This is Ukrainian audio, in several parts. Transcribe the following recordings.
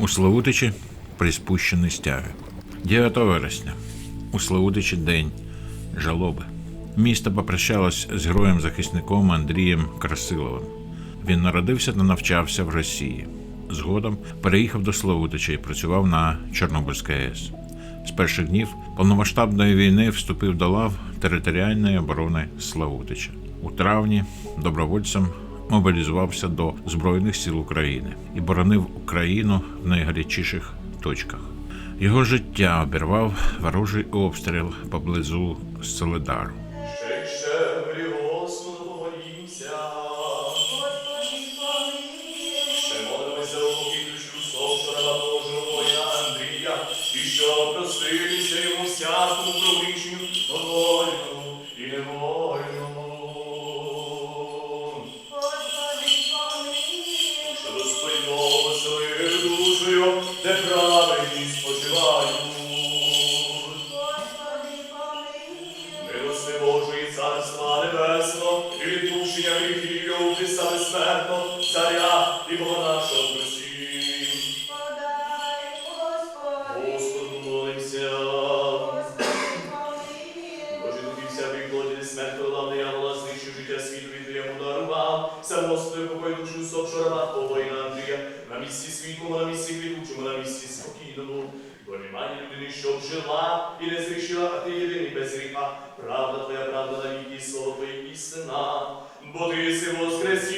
У Славутичі приспущені стяги. 9 вересня. У Славутичі день жалоби. Місто попрощалось з героєм-захисником Андрієм Красиловим. Він народився та навчався в Росії. Згодом переїхав до Славутича і працював на Чорнобильській АЕС. З перших днів повномасштабної війни вступив до лав територіальної оборони Славутича. У травні добровольцем мобілізувався до Збройних сил України і боронив Україну в найгарячіших точках. Його життя обірвав ворожий обстріл поблизу Солидару. Царства небесного, і відпущення його Христа безсмертно, царя і Бога нашого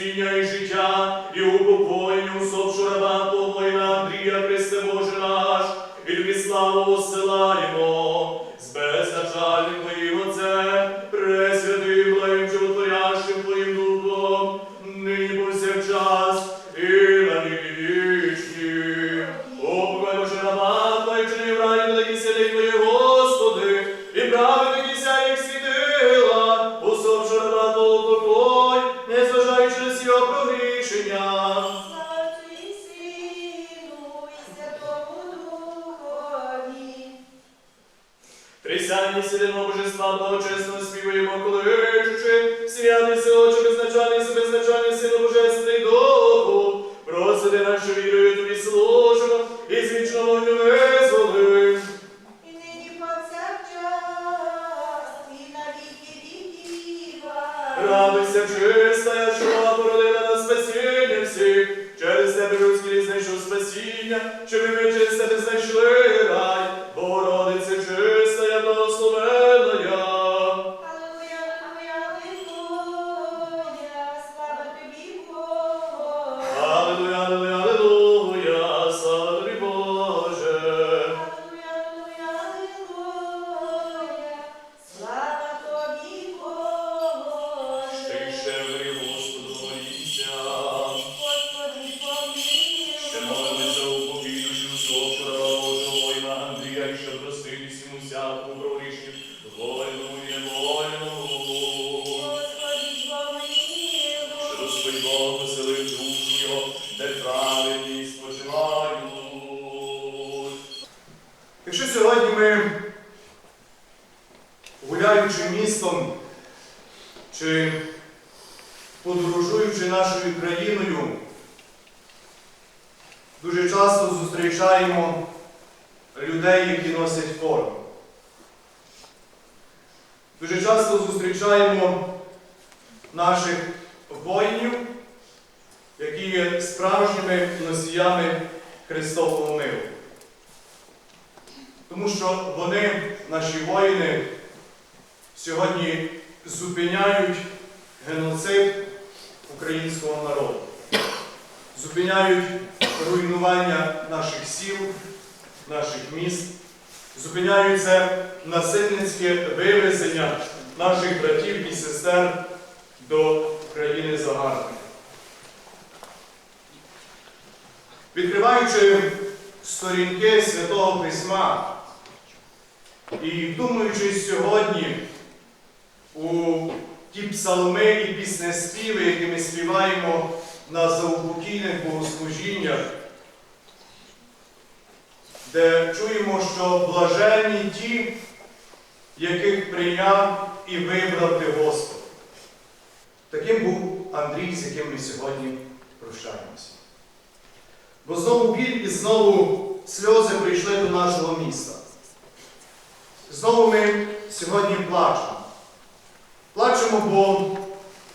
воскресіння і життя, і упокоєння Присядні сидимо божества благочесно співаємо, кличучи, святий силоче, безначальний си, безначальний силу божественний духу, просити нашу вірою тобі служимо, зустрічаємо людей, які носять форму. Дуже часто зустрічаємо наших воїнів, які є справжніми носіями Христового миру. Тому що вони, наші воїни, сьогодні зупиняють геноцид українського народу, зупиняють руйнування наших сіл, наших міст, зупиняють це насильницьке вивезення наших братів і сестер до країни загарбника. Відкриваючи сторінки Святого Письма і думаючи сьогодні у ті псалми і піснеспіви, які ми співаємо на заупокійних богослужіннях, де чуємо, що блаженні ті, яких прийняв і вибрав ти Господь. Таким був Андрій, з яким ми сьогодні прощаємося. Бо знову біль і знову сльози прийшли до нашого міста. Знову ми сьогодні плачемо. Плачемо, бо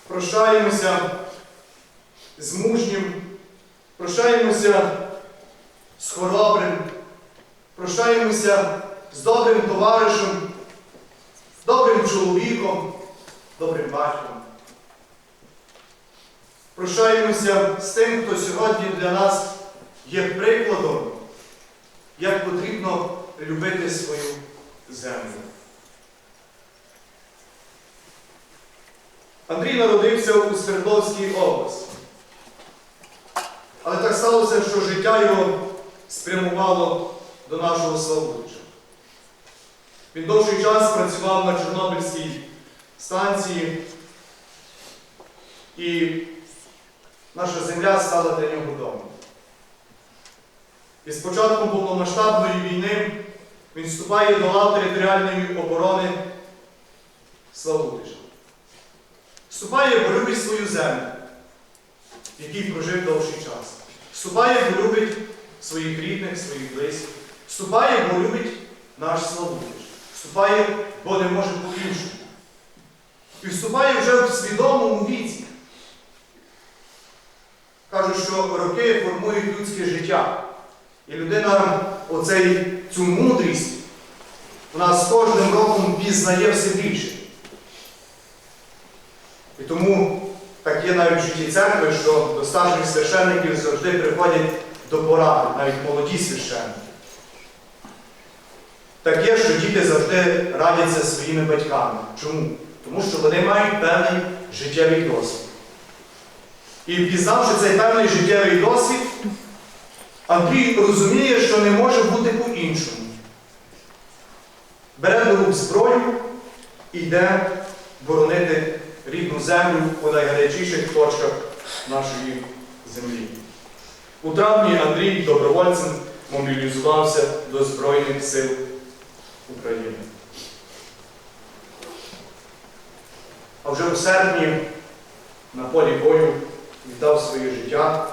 прощаємося з мужнім, прощаємося з хоробрим, прощаємося з добрим товаришем, добрим чоловіком, добрим батьком. Прощаємося з тим, хто сьогодні для нас є прикладом, як потрібно любити свою землю. Андрій народився у Свердловській області. Але так сталося, що життя його спрямувало до нашого Славутича. Він довший час працював на Чорнобильській станції, і наша земля стала для нього домом. І з початком повномасштабної війни він вступає до лав територіальної оборони Славутича. Вступає, бо любить свою землю, в якій прожив довший час. Бо любить своїх рідних, своїх близьких. Вступає, бо любить наш Славутич. Вступає, бо не може по-іншому. І вступає вже в свідомому віці. Кажуть, що роки формують людське життя. І людина оцей, цю мудрість вона з кожним роком пізнає все більше. І тому так є навіть в житті церкви, що до старших священників завжди приходять до поради, навіть молоді священники. Так є, що діти завжди радяться своїми батьками. Чому? Тому що вони мають певний життєвий досвід. І пізнавши цей певний життєвий досвід, Андрій розуміє, що не може бути по-іншому. Бере до рук зброю і йде боронити рідну землю у найгарячіших точках нашої землі. У травні Андрій добровольцем мобілізувався до Збройних сил України. А вже у серпні на полі бою віддав своє життя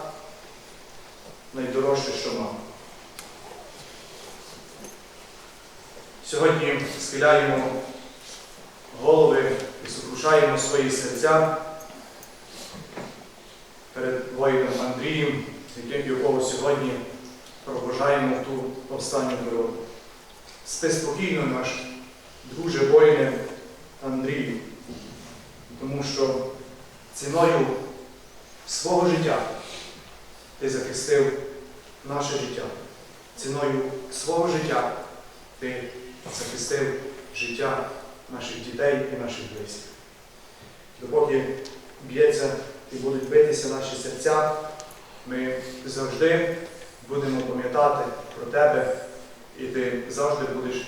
найдорожче, що мав. Сьогодні схиляємо голови сокрушаємо свої серця перед воїном Андрієм, яким якого сьогодні проважаємо в ту останню дорогу. Спи спокійно, наш друже воїне Андрію, тому що ціною свого життя ти захистив наше життя. Ціною свого життя ти захистив життя наших дітей і наших близьких. Допоки б'ється і будуть битися наші серця, ми завжди будемо пам'ятати про тебе, і ти завжди будеш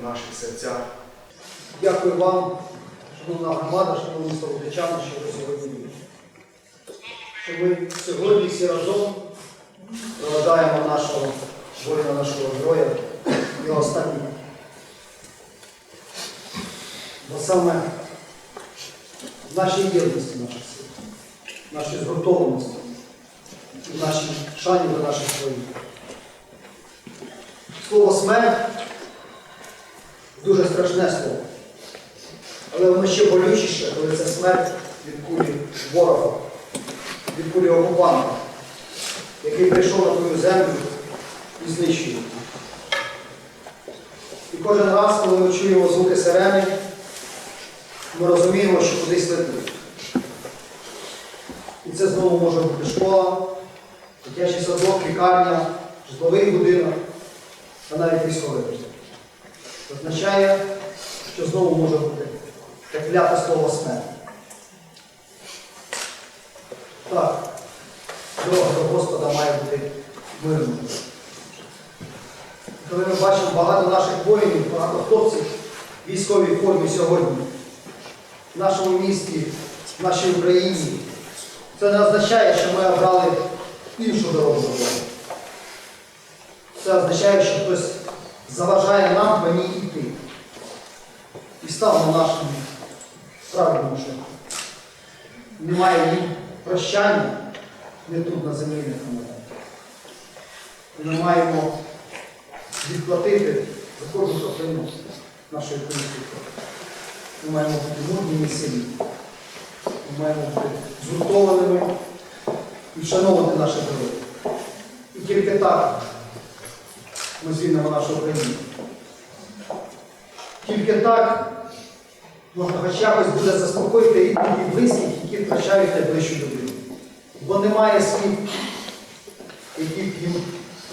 у наших серцях. Дякую вам, шановна громада, шановні славутичани, що ви сьогодні є. Що ми сьогодні всі разом проведаємо нашого воїна, нашого героя, його останній. Бо саме нашій єдності наших сил, нашій згуртованості, і нашій шані до наших воїнів. Слово смерть дуже страшне слово. Але воно ще болючіше, коли це смерть від кулі ворога, від кулі окупанта, який прийшов на твою землю і знищує. І кожен раз, коли ми чуємо звуки сирени, ми розуміємо, що кудись летить. І це знову може бути школа, дитячий садок, лікарня, житловий будинок, а навіть військовий будинок. Означає, що знову може бути кляте слово смерть. Так, дорога до Господа має бути мирною. Коли ми бачимо багато наших воїнів, багато хлопців в військовій формі сьогодні, в нашому місті, в нашій Україні, це не означає, що ми обрали іншу дорогу. Це означає, що хтось заважає нам ній йти. І став на нашому правильному шляху. Немає ні прощання, не тут на землі. Ми маємо відплатити за кожну краплину нашої крові. Ми маємо бути мужніми і сильні. Ми маємо бути згуртованими і вшановувати наше здоров'я. І тільки так ми звільнимо нашу Україну. Тільки так можна хоч якось буде заспокоїти рідних і близьких, які втрачають найближчу людину. Бо немає слів, які б їм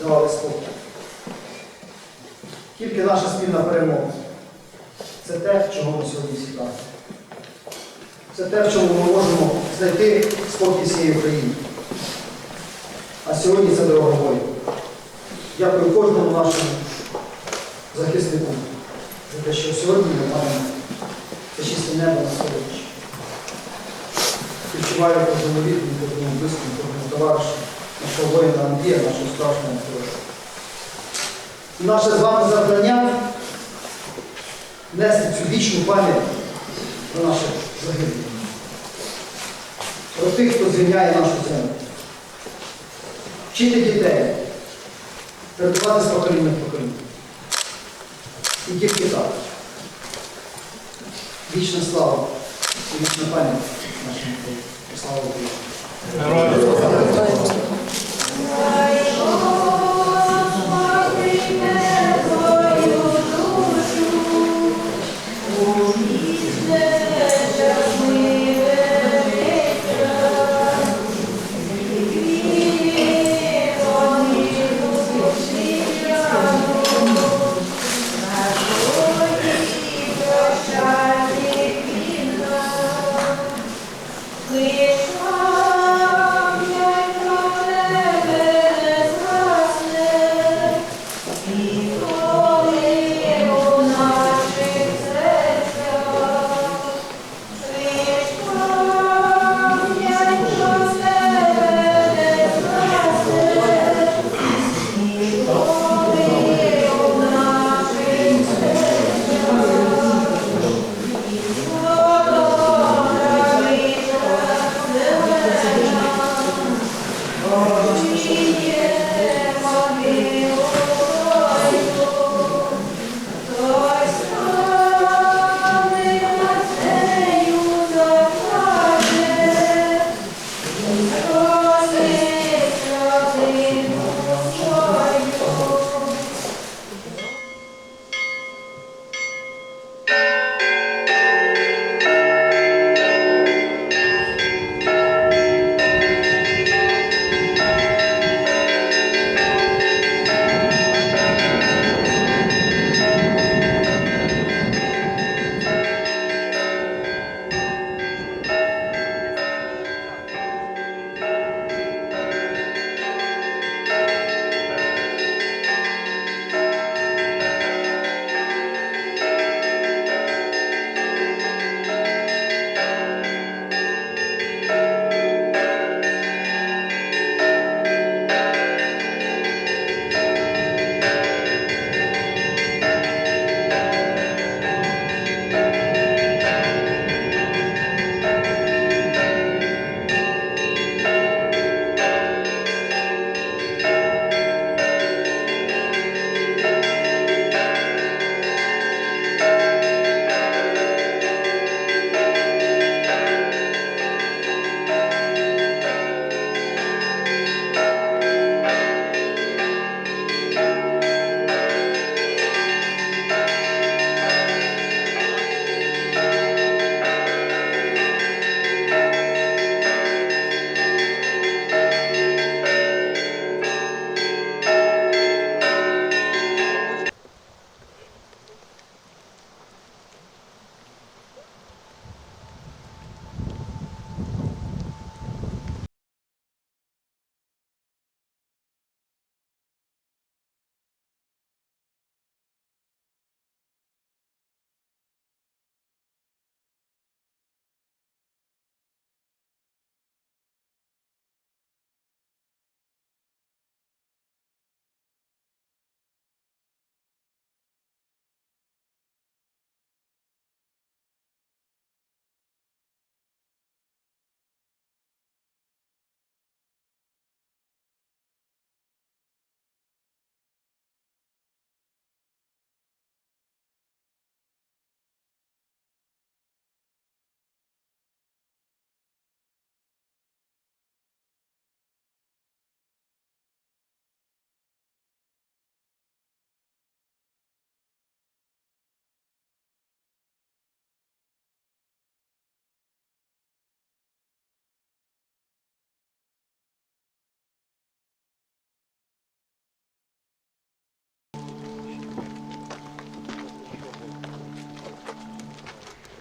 давали спокій. Тільки наша спільна перемога. Це те, чого ми сьогодні всі прагнемо. Це те, в чому ми можемо знайти спокій всієї України. А сьогодні це дорога бою. Дякую кожному нашому захиснику за те, що сьогодні ми маємо чисте небо на сьогодні. Відчуваю кожному рідному, кожному близькому, кожному товаришу, нашого воїна Андрія, нашого страшного героя. Наше з вами завдання нести цю вічну пам'ять про наших загиблих. Про тих, хто звільняє нашу землю. Вчити дітей, передавати з покоління в покоління. І тільки так. Вічна слава і вічна пам'ять воїнам. Слава Україні! Clear. Obrigado.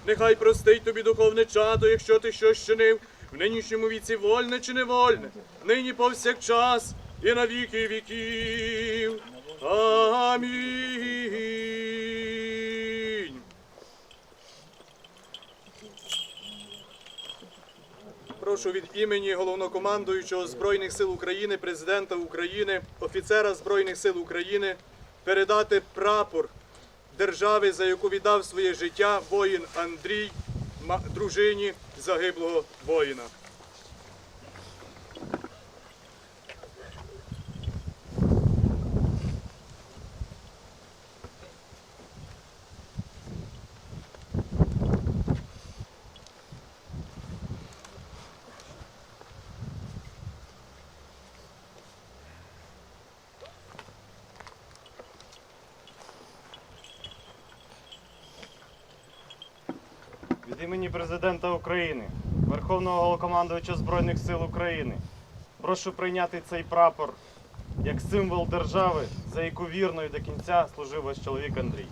Нехай простить тобі духовне чадо, якщо ти щось чинив, в нинішньому віці вольне чи невольне, нині повсякчас і на віки віків. Амінь. Прошу від імені головнокомандуючого Збройних сил України, президента України, офіцера Збройних сил України передати прапор держави, за яку віддав своє життя воїн Андрій, дружині загиблого воїна. Від імені Президента України, Верховного Головнокомандувача Збройних сил України, прошу прийняти цей прапор як символ держави, за яку вірно і до кінця служив ваш чоловік Андрій.